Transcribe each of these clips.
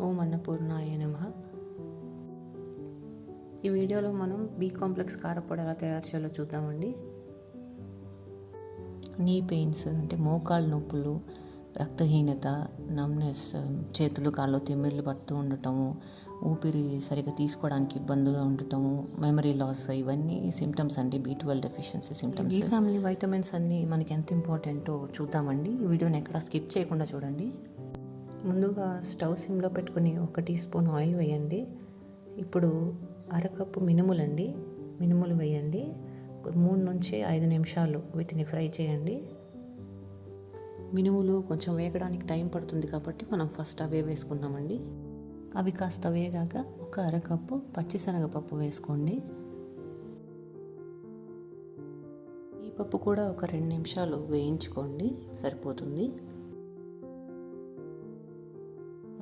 ఓం అన్నపూర్ణాయ నమ. ఈ వీడియోలో మనం బీ కాంప్లెక్స్ కారపొడి ఎలా తయారు చేయాలో చూద్దామండి. నీ పెయిన్స్ అంటే మోకాళ్ళ నొప్పులు రక్తహీనత నమ్నెస్ చేతులు కాళ్ళు తిమ్మిర్లు పడుతూ ఉండటము ఊపిరి సరిగా తీసుకోవడానికి ఇబ్బందిగా ఉండటము మెమరీ లాస్ ఇవన్నీ సిమ్టమ్స్ అండి బీ ట్వెల్వ్ డెఫిషియన్సీ సిమ్టమ్స్ ఈ ఫ్యామిలీ వైటమిన్స్ అన్నీ మనకి ఎంత ఇంపార్టెంటో చూద్దామండి. ఈ వీడియోని ఎక్కడ స్కిప్ చేయకుండా చూడండి. ముందుగా స్టవ్ సిమ్లో పెట్టుకుని ఒక టీ స్పూన్ ఆయిల్ వేయండి. ఇప్పుడు అరకప్పు మినుములండి. మినుములు వేయండి. మూడు నుంచి ఐదు నిమిషాలు వీటిని ఫ్రై చేయండి. మినుములు కొంచెం వేగడానికి టైం పడుతుంది కాబట్టి మనం ఫస్ట్ అవే వేసుకున్నామండి అవి కాస్త వేగాక ఒక అరకప్పు పచ్చిశనగపప్పు వేసుకోండి. ఈ పప్పు కూడా ఒక రెండు నిమిషాలు వేయించుకోండి. సరిపోతుంది.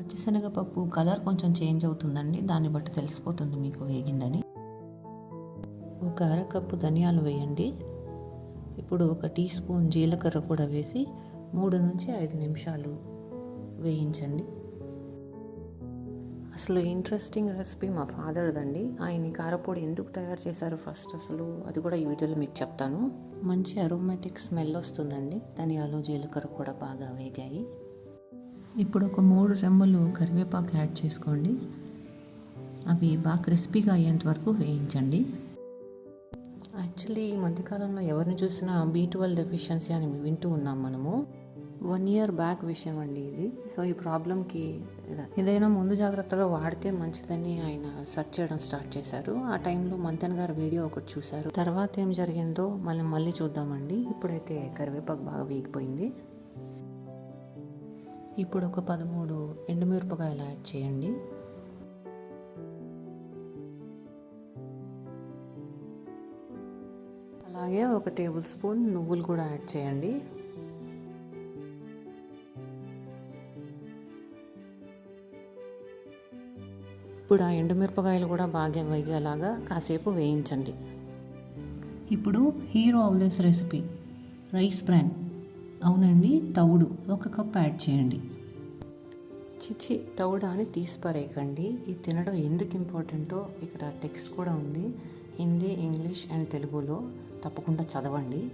పచ్చిశనగపప్పు కలర్ కొంచెం చేంజ్ అవుతుందండి. దాన్ని బట్టి తెలిసిపోతుంది మీకు వేగిందని. ఒక అరకప్పు ధనియాలు వేయండి. ఇప్పుడు ఒక టీ స్పూన్ జీలకర్ర కూడా వేసి మూడు నుంచి ఐదు నిమిషాలు వేయించండి. అసలు ఇంట్రెస్టింగ్ రెసిపీ మా ఫాదర్దండి. ఆయన ఈ కారపొడి ఎందుకు తయారు చేశారు ఫస్ట్ అసలు అది కూడా ఈ వీడియోలో మీకు చెప్తాను. మంచి అరోమాటిక్ స్మెల్ వస్తుందండి. ధనియాలు జీలకర్ర కూడా బాగా వేగాయి. ఇప్పుడు ఒక మూడు రెమ్మలు కరివేపాకు యాడ్ చేసుకోండి. అవి బాగా క్రిస్పీగా అయ్యేంత వరకు వేయించండి. యాక్చువల్లీ ఈ మధ్యకాలంలో ఎవరిని చూసినా బీ ట్వెల్వ్ డెఫిషియన్సీ అని వింటూ ఉన్నాం మనము. వన్ ఇయర్ బ్యాక్ విషయం అండి ఇది. సో ఈ ప్రాబ్లంకి ఏదైనా ముందు జాగ్రత్తగా వాడితే మంచిదని ఆయన సెర్చ్ చేయడం స్టార్ట్ చేశారు. ఆ టైంలో మంతన్ గారు వీడియో ఒకటి చూశారు. తర్వాత ఏం జరిగిందో మనం మళ్ళీ చూద్దామండి. ఇప్పుడైతే కరివేపాకు బాగా వేగిపోయింది. ఇప్పుడు ఒక పదమూడు ఎండుమిరపకాయలు యాడ్ చేయండి. అలాగే ఒక టేబుల్ స్పూన్ నువ్వులు కూడా యాడ్ చేయండి. ఇప్పుడు ఆ ఎండుమిరపకాయలు కూడా బాగా వేగేలాగా కాసేపు వేయించండి. ఇప్పుడు hero of this recipe rice bran. అవునండి తవుడు. ఒక కప్ యాడ్ చేయండి. చిచ్చి తవుడా అని తీసి పారేయకండి ఇది తినడం ఎందుకు ఇంపార్టెంటో ఇక్కడ టెక్స్ట్ కూడా ఉంది. హిందీ ఇంగ్లీష్ అండ్ తెలుగులో తప్పకుండా చదవండి.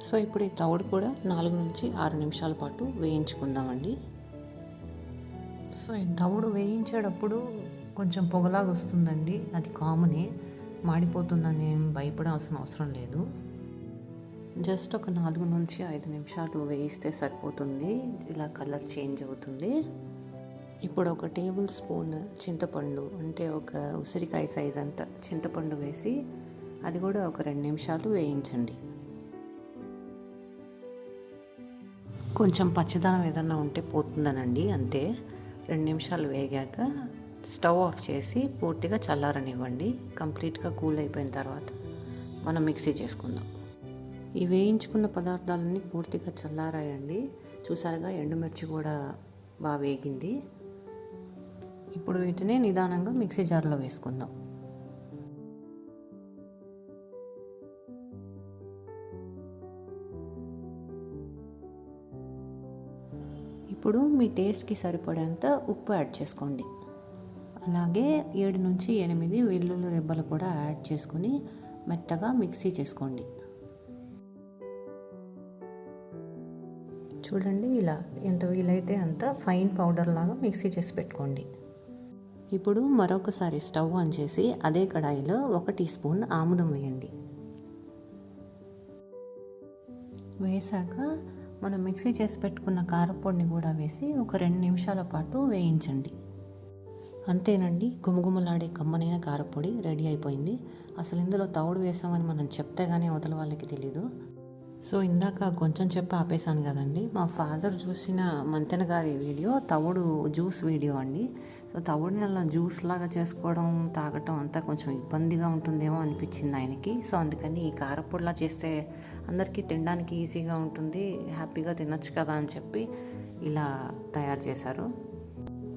సో ఇప్పుడు ఈ తవుడు కూడా నాలుగు నుంచి ఆరు నిమిషాల పాటు వేయించుకుందామండి. సో ఈ తవుడు వేయించేటప్పుడు కొంచెం పొగలాగా వస్తుందండి అది కామనే. మాడిపోతుందని ఏం భయపడాల్సిన అవసరం లేదు. జస్ట్ ఒక నాలుగు నుంచి ఐదు నిమిషాలు వేయిస్తే సరిపోతుంది. ఇలా కలర్ చేంజ్ అవుతుంది. ఇప్పుడు ఒక టేబుల్ స్పూన్ చింతపండు అంటే ఒక ఉసిరికాయ సైజ్ అంత చింతపండు వేసి అది కూడా ఒక రెండు నిమిషాలు వేయించండి. కొంచెం పచ్చదనం ఏదన్నా ఉంటే పోతుందనండి అంతే. రెండు నిమిషాలు వేగాక స్టవ్ ఆఫ్ చేసి పూర్తిగా చల్లారనివ్వండి. కంప్లీట్గా కూల్ అయిపోయిన తర్వాత మనం మిక్సీ చేసుకుందాం. ఈ వేయించుకున్న పదార్థాలన్నీ పూర్తిగా చల్లారాయండి. చూసారుగా ఎండుమిర్చి కూడా బాగా వేగింది. ఇప్పుడు వీటిని నిదానంగా మిక్సీ జార్లో వేసుకుందాం. ఇప్పుడు మీ టేస్ట్కి సరిపడేంత ఉప్పు యాడ్ చేసుకోండి. అలాగే ఏడు నుంచి ఎనిమిది వెల్లుల్లి రెబ్బలు కూడా యాడ్ చేసుకుని మెత్తగా మిక్సీ చేసుకోండి. చూడండి ఇలా ఎంత వీలైతే అంత ఫైన్ పౌడర్ లాగా మిక్సీ చేసి పెట్టుకోండి. ఇప్పుడు మరొకసారి స్టవ్ ఆన్ చేసి అదే కడాయిలో ఒక టీ స్పూన్ ఆముదం వేయండి. వేసాక మనం మిక్సీ చేసి పెట్టుకున్న కారపొడిని కూడా వేసి ఒక రెండు నిమిషాల పాటు వేయించండి. అంతేనండి గుమగుమలాడే కమ్మనైన కారపొడి రెడీ అయిపోయింది. అసలు ఇందులో తౌడు వేసామని మనం చెప్తే కానీ అవతల వాళ్ళకి తెలీదు. సో ఇందాక కొంచెం చెప్పి ఆపేశాను కదండి. మా ఫాదర్ చూసిన మంతెన గారి వీడియో తవుడు జ్యూస్ వీడియో అండి. సో తవుడిని అలా జ్యూస్ లాగా చేసుకోవడం తాగటం అంతా కొంచెం ఇబ్బందిగా ఉంటుందేమో అనిపించింది ఆయనకి. సో అందుకని ఈ కారపొడిలా చేస్తే అందరికీ తినడానికి ఈజీగా ఉంటుంది హ్యాపీగా తినొచ్చు కదా అని చెప్పి ఇలా తయారు చేశారు.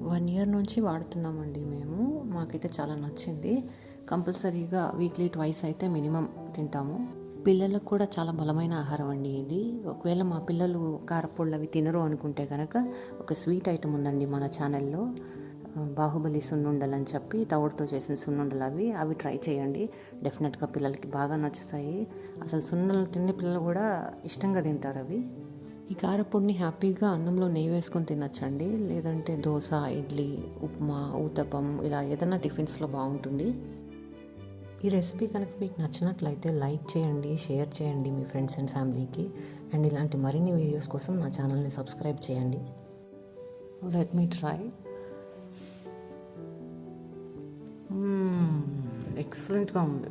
వన్ ఇయర్ నుంచి వాడుతున్నామండి మేము. మాకైతే చాలా నచ్చింది. కంపల్సరీగా వీక్లీ ట్వైస్ అయితే మినిమం తింటాము. పిల్లలకు కూడా చాలా బలమైన ఆహారం అండి ఇది. ఒకవేళ మా పిల్లలు కారపొళ్ళు అవి తినరు అనుకుంటే కనుక ఒక స్వీట్ ఐటమ్ ఉందండి మన ఛానల్లో. బాహుబలి సున్నుండలు అని చెప్పి తవుడుతో చేసిన సున్నుండలు అవి. అవి ట్రై చేయండి. డెఫినెట్గా పిల్లలకి బాగా నచ్చుతాయి. అసలు సున్నుండలు తినే పిల్లలు కూడా ఇష్టంగా తింటారు అవి. ఈ కారపొడిని హ్యాపీగా అన్నంలో నెయ్యి వేసుకొని తినచ్చండి. లేదంటే దోశ ఇడ్లీ ఉప్మా ఊతపం ఇలా ఏదైనా టిఫిన్స్లో బాగుంటుంది. ఈ రెసిపీ కనుక మీకు నచ్చినట్లయితే లైక్ చేయండి షేర్ చేయండి మీ ఫ్రెండ్స్ అండ్ ఫ్యామిలీకి. అండ్ ఇలాంటి మరిన్ని వీడియోస్ కోసం నా ఛానల్ని సబ్స్క్రైబ్ చేయండి. లెట్ మీ ట్రై ఎక్సలెంట్గా ఉంది.